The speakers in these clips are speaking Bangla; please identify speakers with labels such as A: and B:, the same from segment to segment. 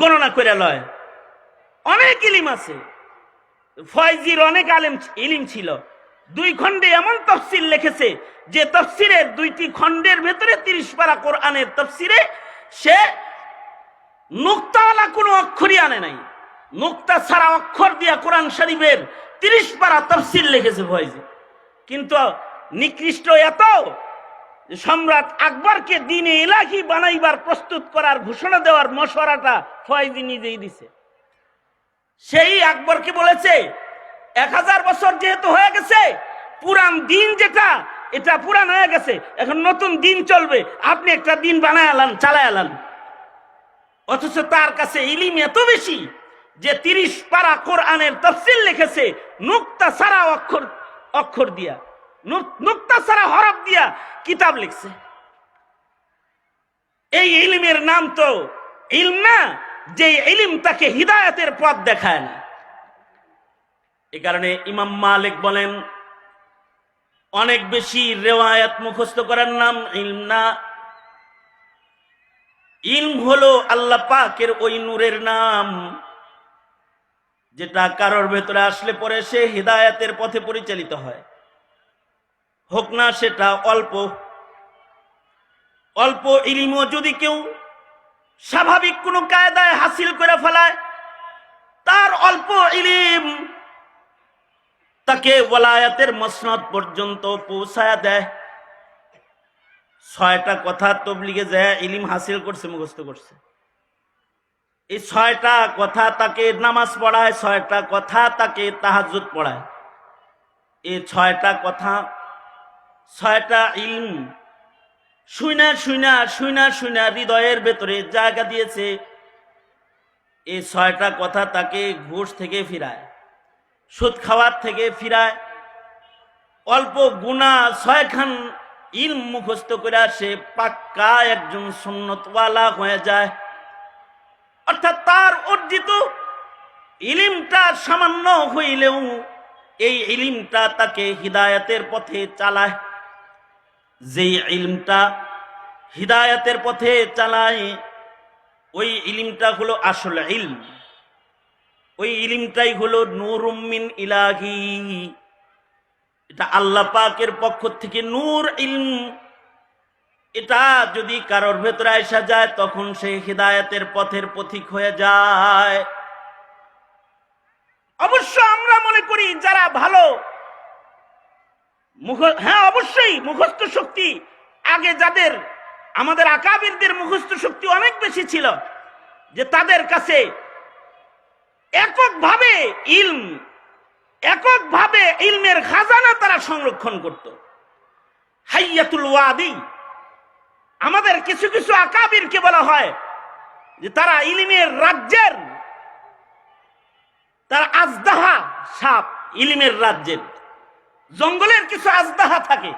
A: গণনা করে লয়। অনেক ইলিম আছে। ফয়জির অনেক আলেম ইলিম ছিল। দুই খণ্ডে এমন তফসিল লিখেছে যে তফসিরের দুইটি খণ্ডের ভেতরে তিরিশ পারা কোরআনের তফসিরে সে নুক্তাওয়ালা কোনো অক্ষরই আনে নাই। নুক্তা ছাড়া অক্ষর দিয়া কোরআন শরীফের তিরিশ পারা তফসিল লিখেছে ফয়জি। কিন্তু নিকৃষ্ট এত সম্রাট আকবরকে দিনে এলাহি বানাইবার, প্রস্তুত করার ঘোষণা দেওয়ার মশওয়ারাটা ফয়জি নিজেই দিছে। সেই আকবরকে বলেছে, এক হাজার বছর যেহেতু হয়ে গেছে, পুরান দিন যেটা, এটা পুরান হয়ে গেছে, এখন নতুন দিন চলবে, আপনি একটা দিন বানায় আলান, চালায় আলান। অথচ তার কাছে ইলিম এত বেশি যে তিরিশ পারা কোরআনের তফসিল লিখেছে, নুক্তা সারা অক্ষর অক্ষর দিয়া। নুক্তা হরফ দিয়া কিতাব লিখছে। এই ইলিমের নাম তো ইলম না, যে ইলিম তাকে হিদায়তের পথ দেখায় না। এ কারণে ইমাম মালিক বলেন, অনেক বেশি রেওয়ায়াত মুখস্থ করার নাম ইলম না। ইলম হলো আল্লাহ পাকের ওই নূরের নাম, যেটা কারোর ভেতরে আসলে পরে সে হিদায়াতের পথে পরিচালিত হয়। হোক না সেটা অল্প। অল্প ইলিমও যদি কেউ স্বাভাবিক কোনো কায়দায় হাসিল করে ফেলায়, তার অল্প ইলিম তাকে ওলায়াতের মসনদ পর্যন্ত পৌঁছায় দেয়। ছয়টা কথা তবলিগে যায় ইলিম হাসিল করছে, মুখস্থ করছে। এই ছয়টা কথা তাকে নামাজ পড়ায়, ছয়টা কথা তাকে তাহাজুদ পড়ায়। এই ছয়টা কথা ছয়টা ইলম শুইনা শুইনা শুইনা শুইনা হৃদয়ের ভেতরে জায়গা দিয়েছে। এই ছয়টা কথা তাকে ঘুষ থেকে ফিরায়, সুদ খাওয়ার থেকে ফিরায়। অল্প গুণা ছয়খান ইলম মুখস্থ করে সে পাক্কা একজন সুন্নতওয়ালা হয়ে যায়। অর্থাৎ তার অর্জিত ইলিমটা সামান্য হইলেও এই ইলিমটা তাকে হিদায়াতের পথে চালায়। যেই ইলমটা হিদায়াতের পথে চালায়, ওই ইলিমটা হলো আসল ইলম। ওই ইলিমটাই হলো নূরুমিন ইলাহি। এটা আল্লাহ পাকের পক্ষ থেকে নূর ইলম। এটা যদি কারোর ভেতরে আসা যায়, তখন সে হৃদায়তের পথের পথিক হয়ে যায়। অবশ্য আমরা মনে করি, যারা ভালো হ্যাঁ অবশ্যই, মুখস্থ শক্তি। আগে যাদের, আমাদের আকাবিরদের মুখস্থ শক্তি অনেক বেশি ছিল, যে তাদের কাছে এককভাবে ইলম, এককভাবে ইলমের খাজানা তারা সংরক্ষণ করত। হাইয়াতুল ওয়াদি, আমাদের কিছু কিছু আকাবিরকে বলা হয়, যে তারা ইলিমের রাজ্যের, তারা আজদাহা সাপ ইলিমের রাজ্যের। জঙ্গলের কিছু আজদাহা থাকে,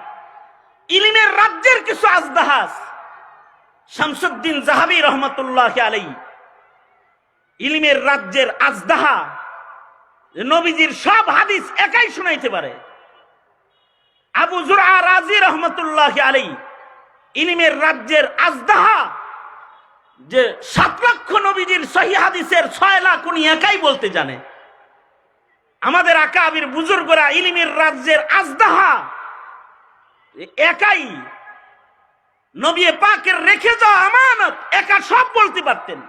A: ইলিমের রাজ্যের কিছু আজদাহা আছে। শামসুদ্দিন জাহাবি রহমতুল্লাহ আলাই ইলিমের রাজ্যের আজদাহা নবীজির সব হাদিস একাই শোনাইতে পারে আবু জুরা রাজি রহমতুল্লাহ আলাই ইলিমের রাজ্যের আজদাহা, যে সাত লক্ষ নবীজির সহি হাদিসের ছয় লাখ উনি একাই বলতে জানে আমাদের আকাবির বুজুর্গরা ইলিমের রাজ্যের আজদাহা। একাই নবী পাকের রেখে যাওয়া আমানত, একা সব বলতে পারতেন।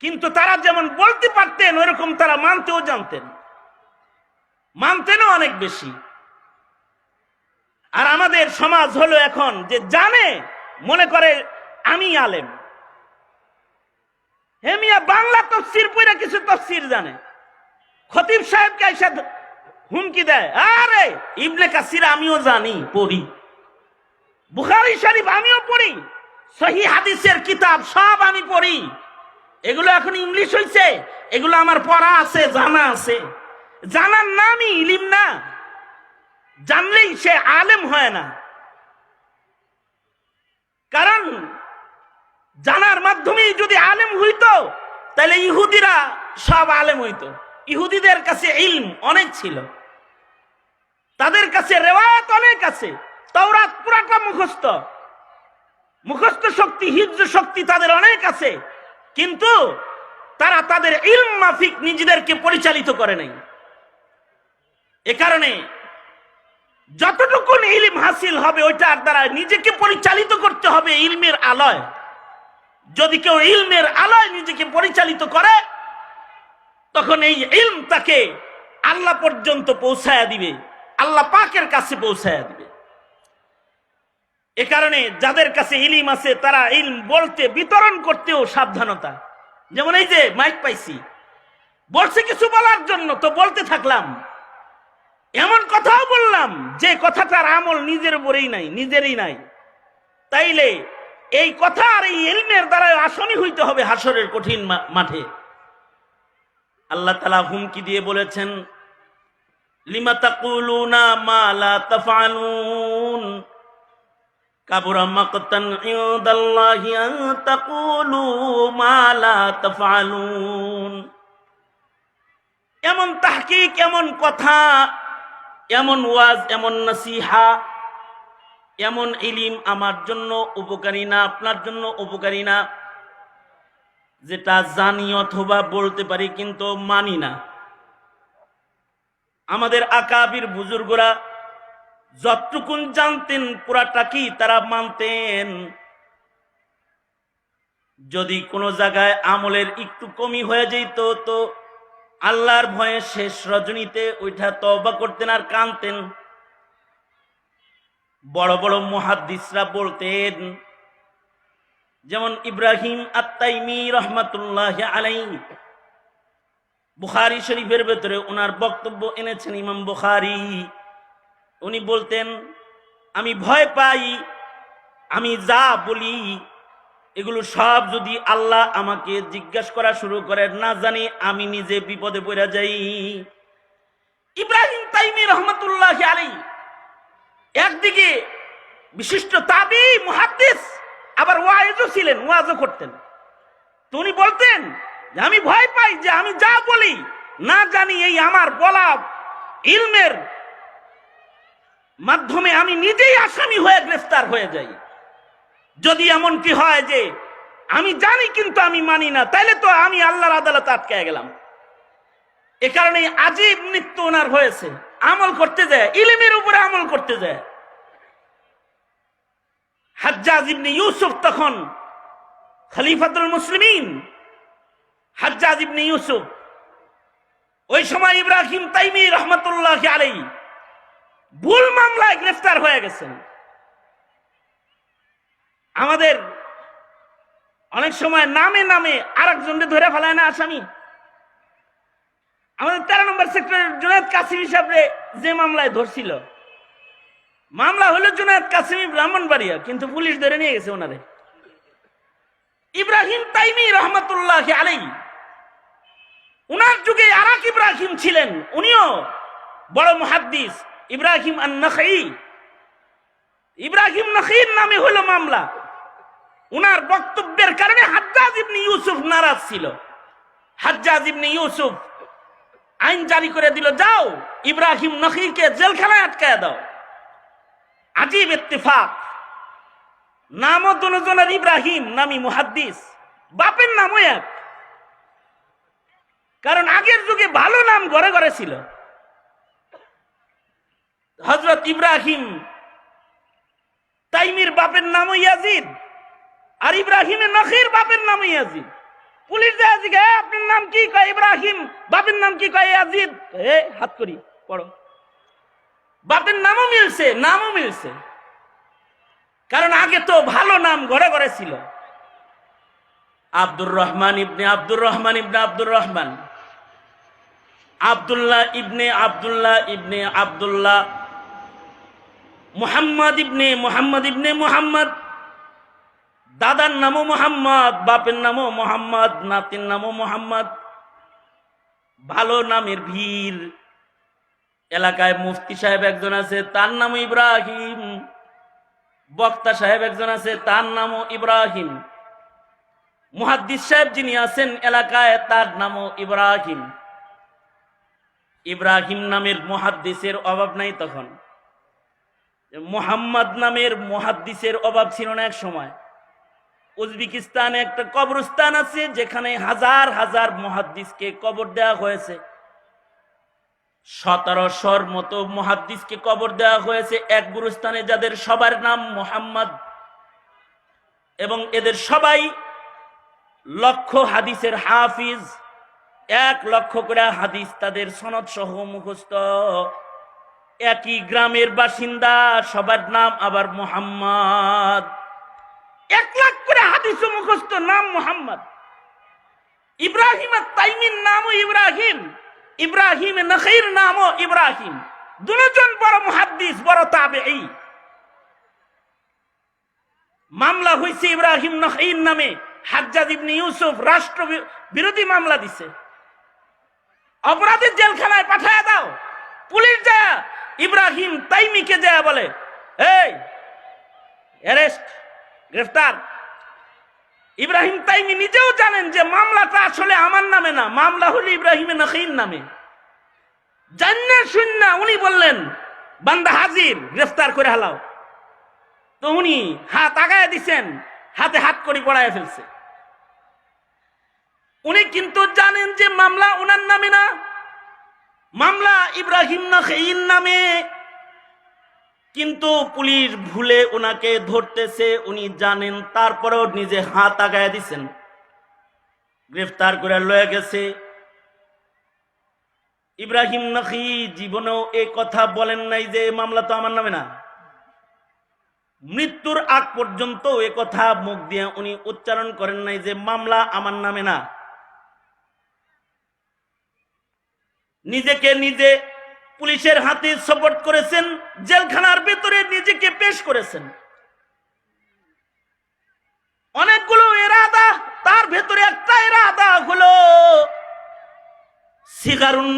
A: কিন্তু তারা যেমন বলতে পারতেন, ওইরকম তারা মানতেও জানতেন। মানতেনও অনেক বেশি। আর আমাদের সমাজ হলো এখন যে জানে, মনে করে আমি আলেম। হেমিয়া বাংলা তফসির পড়ে কিছু তফসির জানে। খতিব সাহেবকে এসে হুমকি দেয়। আরে, ইবনে কাসির আমিও জানি, পড়ি। বুখারি শরীফ আমিও পড়ি। সহি হাদিসের কিতাব সব আমি পড়ি। এগুলো এখন ইংলিশ হইছে, এগুলো আমার পড়া আছে, জানা আছে। জানার নামই ইলিম না। জানলেই সে আলেম হয় না। কারণ জানার মাধ্যমেই যদি আলেম হইতো, তাহলে ইহুদিরা সব আলেম হইতো। ইহুদিদের কাছে ইলম অনেক ছিল। তাদের কাছে রেওয়ায়ত অনেক আছে। তওরাত পুরাটা মুখস্থ। মুখস্থ শক্তি হিজ্জ শক্তি তাদের অনেক আছে। কিন্তু তারা তাদের ইলম মাফিক নিজেদেরকে পরিচালিত করে নাই। এ কারণে যতটুকুন ইলম হাসিল হবে, ওইটার দ্বারা নিজেকে পরিচালিত করতে হবে ইলমের আলয়। যদি কেউ ইলমের আলয় নিজেকে পরিচালিত করে তখন এই ইলম তাকে আল্লাহ পর্যন্ত পৌঁছায়া দিবে, আল্লাহ পাকের কাছে পৌঁছায়া দিবে। এ কারণে যাদের কাছে ইলিম আছে, তারা ইলম বলতে, বিতরণ করতেও সাবধানতা। যেমন এই যে মাইক পাইছি। বলছে কিছু বলার জন্য, তো বলতে থাকলাম। এমন কথাও বললাম, যে কথাটার আমল নিজের উপরেই নাই, নিজেরই নাই। তাইলে এই কথা আর এই এলমের দ্বারা আসনই হইতে হবে হাসরের কঠিন মাঠে। আল্লাহ তালা হুমকি দিয়ে বলেছেন তাকুলু এমন তাহকিক, এমন কথা, এমন ওয়াজ, এমন নসিহা, এমন ইলিম আমার জন্য উপকারী না, আপনার জন্য উপকারী না। যেটা জানি অথবা বলতে পারি কিন্তু মানি না। আমাদের আকাবির বুজুর্গরা যতটুকুন জানতেন পুরাটা কি তারা মানতেন। যদি কোনো জায়গায় আমলের একটু কমি হয়ে যেত তো আল্লাহর ভয়ে শেষ রজনীতে ওইটা তবা করতেন আর কানতেন। বড় বড় মহাদ্দিসরা বলতেন যেমন ইব্রাহিম আত্মাইমি রহমাতুল্লাহ আলাই বুখারি শরীফের ভেতরে ওনার বক্তব্য এনেছেন ইমাম বুখারি। উনি বলতেন, আমি ভয় পাই, আমি যা বলি, এগুলো সব যদি আল্লাহ আমাকে জিজ্ঞাসা করা শুরু করে না জানি আমি নিজে বিপদে পড়ে যাই। ইব্রাহিম তাইমি রহমতুল্লাহ আলী একদিকে বিশিষ্ট তাবি, মুহাদ্দিস আবার ওয়াইজও ছিলেন, ওয়াজও করতেন। তো উনি বলতেন, যে আমি ভয় পাই যে আমি যা বলি, না জানি এই আমার বলা ইলমের মাধ্যমে আমি নিজেই আসামি হয়ে গ্রেফতার হয়ে যাই। যদি এমন কি হয় যে আমি জানি কিন্তু আমি মানি না, তাইলে তো আমি আল্লাহর আদালতে আটকে গেলাম। এ কারণে আজীব মৃত্যু ওনার হয়েছে। আমল করতে যায়, ইলিমের উপরে আমল করতে যায়। হাজ্জাজ ইবনে ইউসুফ তখন খলিফাতুল মুসলিমিন। হাজ্জাজ ইবনে ইউসুফ। ওই সময় ইব্রাহিম তাইমি রহমতুল্লাহ আলাই ভুল মামলায় গ্রেফতার হয়ে গেছেন। আমাদের অনেক সময় নামে নামে আর একজনকে ধরে ফেলায় না আসামি? আমাদের তেরো নম্বর সেক্টরের জুনেদ কাসিম হিসাবে যে মামলায় ধরছিল। মামলা হলো জুনায়দ কাসিমি ব্রাহ্মণবাড়িয়া কিন্তু পুলিশ ধরে নিয়ে গেছে ওনারে। ইব্রাহিম তাইমি রহমতুল্লাহ আলাই উনার যুগে আর এক ইব্রাহিম ছিলেন, উনিও বড় মুহাদ্দিস, ইব্রাহিম আন নখাই ইব্রাহিম নখির নামে হলো মামলা। উনার বক্তব্যের কারণে হাজ্জাজ ইবনে ইউসুফ নারাজ ছিল। হাজ্জাজ ইবনে ইউসুফ আইন জারি করে দিল, যাও, ইব্রাহিম নখিরকে জেলখানায় আটকায় দাও। আজীব ইত্তেফাক। নামও দুজনের ইব্রাহিম নামি মুহাদ্দিস। বাপের নামও এক। কারণ আগের যুগে ভালো নাম ঘরে ঘরে ছিল। হজরত ইব্রাহিম তাইমির বাপের নাম ইয়াজিদ আর ইব্রাহিমের নখির বাপের নাম ইয়াজিদ। পুলিশ যায় জিজ্ঞে "এ, আপনার নাম কি? কয় ইব্রাহিম। বাপের নাম কি? কয় ইয়াজিদ। এ হাত করি পড়ো। বাপের নামও মিলছে নামও মিলছে। কারণ আগে তো ভালো নাম গড়ে গড়ে ছিল। আব্দুর রহমান ইবনে আব্দুর রহমান ইবনে আব্দুর রহমান। আব্দুল্লাহ ইবনে আব্দুল্লাহ ইবনে আব্দুল্লাহ। মুহাম্মদ ইবনে মুহাম্মদ ইবনে মুহাম্মদ। দাদার নামও মোহাম্মদ, বাপের নামও মোহাম্মদ, নাতির নামও মোহাম্মদ। ভালো নামের ভিড়। এলাকায় মুফতি সাহেব একজন আছে, তার নামও ইব্রাহিম। বক্তা সাহেব একজন আছে, তার নামও ইব্রাহিম। মুহাদ্দিস সাহেব যিনি আছেন এলাকায়, তার নামও ইব্রাহিম। ইব্রাহিম নামের মুহাদ্দিসের অভাব নাই তখন। মোহাম্মদ নামের মুহাদ্দিসের অভাব ছিল না এক সময়। উজবেকিস্তানে একটা কবরস্থান আছে, যেখানে হাজার হাজার মহাদ্দিসকে কবর দেওয়া হয়েছে। সতেরোশোর মতো মহাদ্দিসকে কবর দেওয়া হয়েছে এক গুরুস্থানে যাদের সবার নাম মোহাম্মদ। এবং এদের সবাই লক্ষ হাদিসের হাফিজ, এক লক্ষ করে হাদিস তাদের সনদ সহ মুখস্থ। একই গ্রামের বাসিন্দা, সবার নাম আবার মোহাম্মদ। এক লাখ করে হাদিস মুখস্থ, নাম মোহাম্মদ। ইব্রাহিম তাইমির নামও ইব্রাহিম। ইব্রাহিম নখীর নামও ইব্রাহিম। দুজন বড় মুহাদ্দিস, বড় তাবে মামলা হয়েছে ইব্রাহিম নখীর নামে। হাজ্জাজ ইবনে ইউসুফ রাষ্ট্র বিরোধী মামলা দিছে। অপরাধের জেলখানায় পাঠায় দাও। পুলিশ যায় ইব্রাহিম তাইমিকে যায় বলে, এই, অ্যারেস্ট, গ্রেফতার। ইব্রাহিম তাইমি নিজেও জানেন যে মামলাটা আসলে আমার নামে না, মামলা হলো ইব্রাহিমের নখীর নামে। জান্না শূন্য উনি বললেন, বান্দা হাজির, গ্রেফতার করে হালাও। তো উনি হাত আগায় দিছেন, হাতে হাত করি পড়ায় ফেলছে। উনি কিন্তু জানেন যে মামলা ওনার নামে না, মামলা ইব্রাহিম নখীর নামে। কিন্তু পুলিশ ভুলে ওনাকে ধরতেছে, উনি জানেন, তারপরেও নিজে হাত আগায় দিছেন। গ্রেফতার করে লয়ে গেছে। ইব্রাহিম নাকি জীবনেও এই কথা বলেন নাই যে মামলা তো আমার নামে না। মৃত্যুর আগ পর্যন্ত এ কথা মুখ দিয়ে উনি উচ্চারণ করেন নাই যে, মামলা আমার নামে না। নিজেকে নিজে পুলিশের হাতে সাপোর্ট করেছেন, জেলখানার ভেতরে নিজেকে পেশ করেছেন। অনেকগুলো এরাদা, তার ভেতরে একটা এরাদা হলো, সিগারুন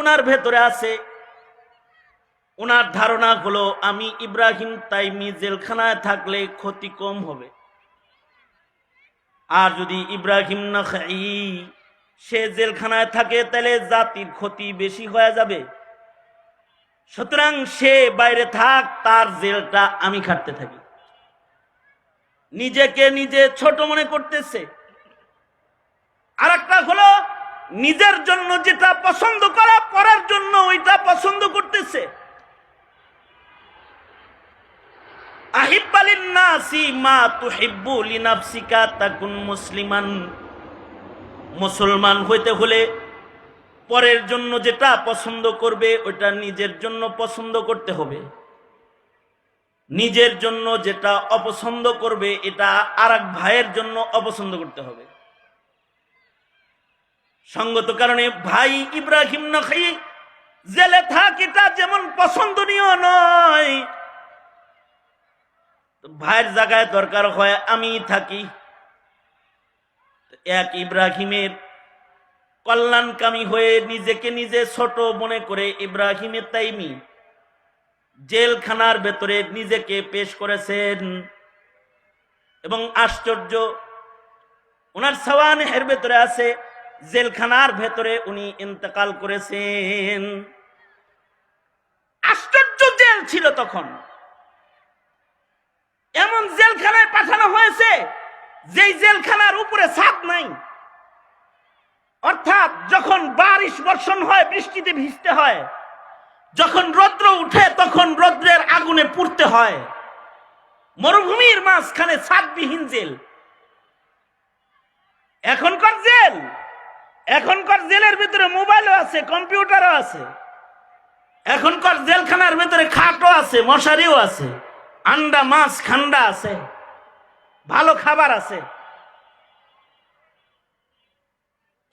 A: উনার ভেতরে আছে। ওনার ধারণা হলো, আমি ইব্রাহিম তাইমি জেলখানায় থাকলে ক্ষতি কম হবে। আর যদি ইব্রাহিম না খাই সে জেলখানায় থাকে, তাহলে জাতির ক্ষতি বেশি হয়ে যাবে। সুতরাং সে বাইরে থাক, তার জেলটা আমি খাটতে থাকি। নিজেকে নিজে ছোট মনে করতেছে। আর একটা হলো, নিজের জন্য যেটা পছন্দ করা, পরের জন্য ওইটা পছন্দ করতেছে। মুসলিমান। মুসলমান হইতে হলে পরের জন্য যেটা পছন্দ করবে, ওটা নিজের জন্য পছন্দ করতে হবে। নিজের জন্য যেটা অপছন্দ করবে, এটা আর ভাইয়ের জন্য অপছন্দ করতে হবে। সঙ্গত কারণে ভাই ইব্রাহিম নখাই জেলে থাক এটা যেমন পছন্দনীয় নয় ভাইয়ের জায়গায় দরকার হয় আমি থাকি। এক ইব্রাহিমের কল্যাণকামী হয়ে নিজেকে নিজে ছোট মনে করে ইব্রাহিমের তাইমি জেলখানার ভেতরে নিজেকে পেশ করেছেন। এবং আশ্চর্য ওনার সওয়ানের ভেতরে আছে, জেলখানার ভেতরে উনি ইন্তেকাল করেছেন। আশ্চর্য জেল ছিল তখন। এমন জেলখানায় পাঠানো হয়েছে, যেই জেলখানার উপরে ছাদ নাই। অর্থাৎ যখন বারিশ বর্ষণ হয়, বৃষ্টিতে ভিজতে হয়, যখন রৌদ্র উঠে তখন রৌদ্রের আগুনে পুড়তে হয়। মরুভূমির মাঝখানে ছাদবিহীন জেল এখনকার জেল। এখনকার জেলের ভিতরে মোবাইলও আছে, কম্পিউটারও আছে। এখনকার জেলখানার ভিতরে খাটও আছে, মশারিও আছে। আন্ডা মাছ, খান্ডা আছে। ভালো খাবার আছে।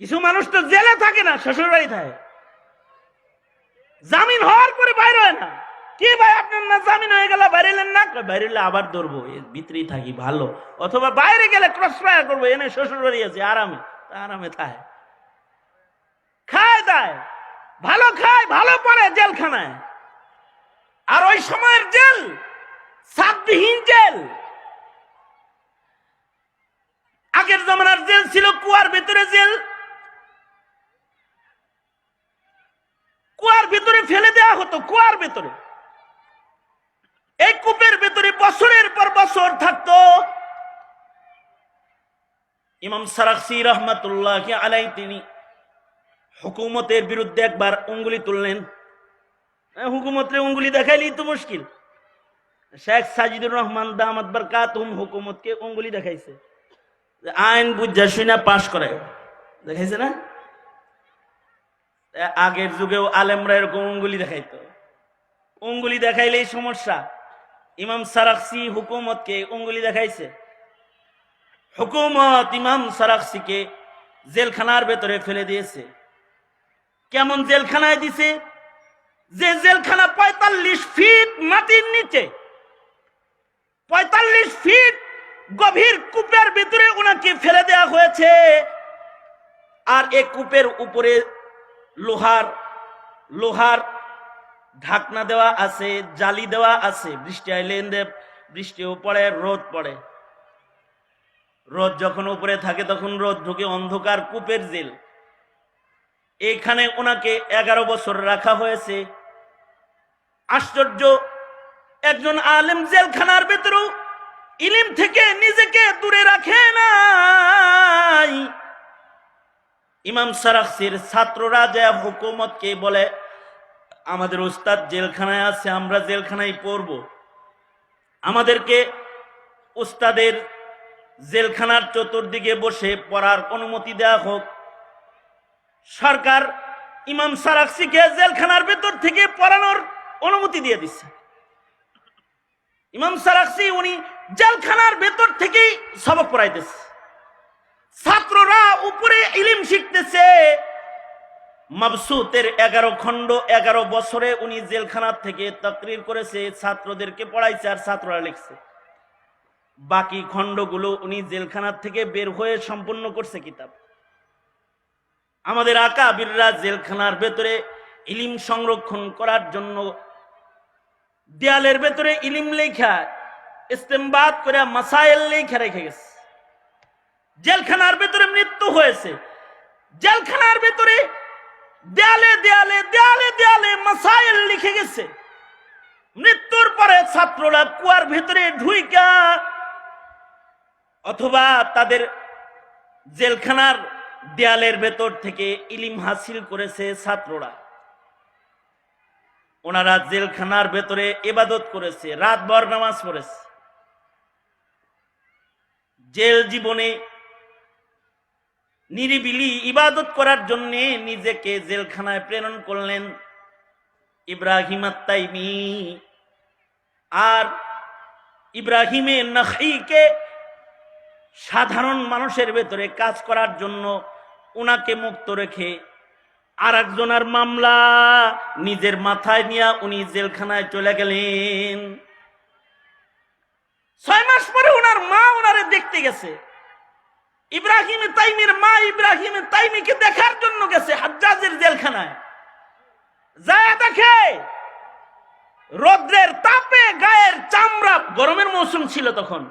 A: কিছু মানুষ তো জেলে থাকে না শ্বশুর বাড়ি থাকে। জামিন হওয়ার পরে বাইরে হয় না। কি ভাই আপনার না জামিন হয়ে গেল বাইরে এলেন না? কয়, বাইরে এলে আবার ধরবো এর ভিতরেই থাকি ভালো। অথবা বাইরে গেলে ক্রস ফায়ার করব এনে শ্বশুর বাড়ি আছে আরামে আরামে থাকে। খায় দায় ভালো খায় ভালো পড়ে জেলখানায়। আর ওই সময়ের জেল সাতবিহীন জেল। আগের জমানার জেল ছিল কুয়ার ভিতরে জেল কুয়ার ভেতরে ফেলে দেওয়া হতো, কুয়ার ভেতরে। এই কূপের ভেতরে বছরের পর বছর থাকতো। ইমাম সারাকসি রহমাতুল্লাহ আলাই তিনি হুকুমতের বিরুদ্ধে একবার উঙ্গুলি তুললেন। হুকুমতের উঙ্গুলি দেখাইলেই তো মুশকিল। শেখ সাজিদুর রহমান দামাত বরকাতুম হুকুমতকে উঙ্গুলি দেখাইছে। আইন বুঝা শুনা পাশ করে দেখাইছে না? আগের যুগেও আলেমরা এরকম উঙ্গুলি দেখাইতো। উঙ্গুলি দেখাইলেই সমস্যা। ইমাম সারাকসি হুকুমতকে উঙ্গুলি দেখাইছে। হুকুমত ইমাম সারাকসিকে জেলখানার ভেতরে ফেলে দিয়েছে। কেমন জেলখানায় দিছে? যে জেলখানা পঁয়তাল্লিশ ফিট মাটির নিচে, পঁয়তাল্লিশ ফিট গভীর কূপের ভিতরে ওনাকে ফেলে দেওয়া হয়েছে। আর এই কূপের উপরে লোহার লোহার ঢাকনা দেওয়া আছে, জালি দেওয়া আছে, বৃষ্টি আইলে এন্দে বৃষ্টিও পড়ে রোদ পড়ে। রোদ যখন উপরে থাকে তখন রোদ ঢুকে অন্ধকার কূপের জেল। এখানে ওনাকে এগারো বছর রাখা হয়েছে। আশ্চর্য, একজন আলেম জেলখানার ভেতরেও ইলিম থেকে নিজেকে দূরে রাখে নাই। ইমাম সারাকসির ছাত্ররা যে হুকুমতকে বলে, আমাদের উস্তাদ জেলখানায় আছে, আমরা জেলখানায় পড়ব। আমাদেরকে উস্তাদের জেলখানার চতুর্দিকে বসে পড়ার অনুমতি দেওয়া হোক। সরকার ইমাম সারাকসিকে জেলখানার ভেতর থেকে পড়ানোর অনুমতি দিয়ে দিচ্ছে। ইমাম সারাকসি উনি জেলখানার ভেতর থেকেই সবক পড়াইতেছে। ছাত্ররা উপরে ইলিম শিখতেছে। মাবসুতের এগারো খণ্ড, এগারো বছরে উনি জেলখানার থেকে তকরির করেছে, ছাত্রদেরকে পড়াইছে আর ছাত্ররা লিখছে। বাকি খণ্ডগুলো উনি জেলখানার থেকে বের হয়ে সম্পূর্ণ করছে কিতাব। আমাদের আকা বীররা জেলখানার ভেতরে ইলিম সংরক্ষণ করার জন্য দেয়ালের ভেতরে ইলিম লেখা, ইস্তেমবাদ করে মাসাইল লেখা রেখে গেছে। জেলখানার ভেতরে মৃত্যু হয়েছে। জেলখানার ভেতরে দেয়ালে দেয়ালে দেয়ালে দেয়ালে মাসাইল লিখে গেছে। মৃত্যুর পরে ছাত্ররা কুয়ার ভেতরে ঢুইকা অথবা তাদের জেলখানার দেয়ালের ভেতর থেকে ইলিম হাসিল করেছে ছাত্ররা। ওনারা জেলখানার ভেতরে এবাদত করেছে, রাতভর নামাজ পড়েছে। জেল জীবনে নিরিবিলি ইবাদত করার জন্য নিজেকে জেলখানায় প্রেরণ করলেন ইব্রাহিম আত্মাইমি আর ইব্রাহিমে নখীকে সাধারণ মানুষের ভেতরে কাজ করার জন্য উনাকে মুক্ত রেখে আর একজনের মামলা নিজের মাথায় নিয়ে উনি জেলখানায় চলে গেলেন। ছয় মাস পরে ওনার মা ওনারে দেখতে গেছে। ইব্রাহিম তাইমির মা ইব্রাহিম তাইমিকে দেখার জন্য গেছে হাজ্জাজের জেলখানায়। যায় দেখে রৌদ্রের তাপে গায়ের চামড়া, গরমের মৌসুম ছিল তখন,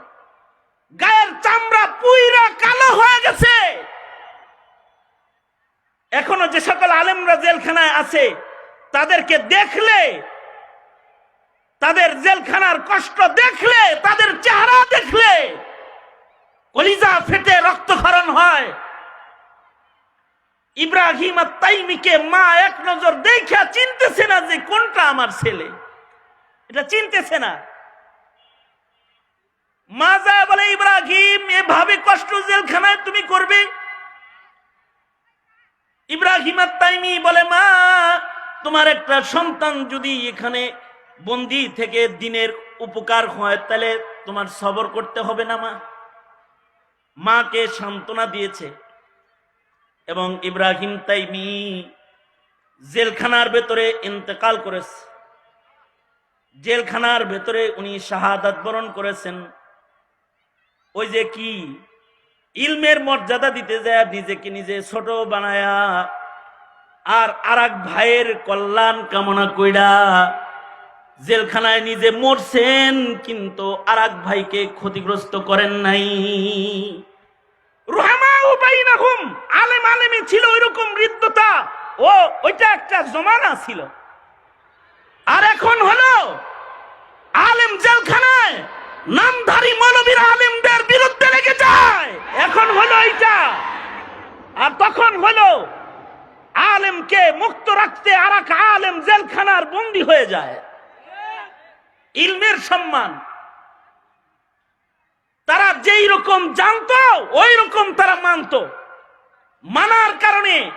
A: গায়ের চামড়া পুইরা কালো হয়ে গেছে। এখনও যে সকল আলেমরা জেলখানায় আছে, তাদেরকে দেখলে, তাদের জেলখানার কষ্ট দেখলে, তাদের চেহারা দেখলে কলিজা ফেটে রক্তক্ষরণ হয়। ইব্রাহিম আর তাইমিকে মা এক নজর দেখা চিনতেছে না যে কোনটা আমার ছেলে। এটা চিনতেছে না। মা যায় বলে, ইব্রাহিম, এভাবে কষ্ট জেলখানায় তুমি করবে? ইব্রাহিম আর তাইমি বলে, মা, তোমার একটা সন্তান যদি এখানে বন্দি থেকে দিনের উপকার হয়, তাহলে তোমার সবর করতে হবে না, মা। মাকে সান্ত্বনা দিয়েছে। এবং ইব্রাহিম তাইমি জেলখানার ভেতরে ইন্তেকাল করেছে। জেলখানার ভেতরে উনি শাহাদাত বরণ করেছেন। ওই যে কি? ইলমের মর্যাদা দিতে যায়, নিজেকে নিজে ছোট বানায়া, আর আরেক ভাইয়ের কল্যাণ কামনা কইরা জেলখানায় নিজে মরছেন, কিন্তু আরেক ভাইকে ক্ষতিগ্রস্ত করেন নাই। রুহামা উবাইনাহুম আলেম আলেমে ছিল ওইরকম হৃদ্যতা। ও, ওইটা একটা জমানা ছিল। আর এখন হলো আলেম জেলখানায় নামধারী মৌলবীর আলেমদের বিরুদ্ধে লেগে যায়। এখন হলো এইটা। আর তখন হলো আলেমকে মুক্ত রাখতে আর এক আলেম জেলখানার বন্দী হয়ে যায়। ইলমের সম্মান। তারা যেই রকম জানত, ওই রকম তারা মানত। মানার কারণে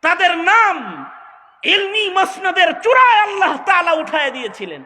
A: তাদের নাম ইলমি মসনদের চূড়ায় আল্লাহ তালা উঠায় দিয়েছিলেন।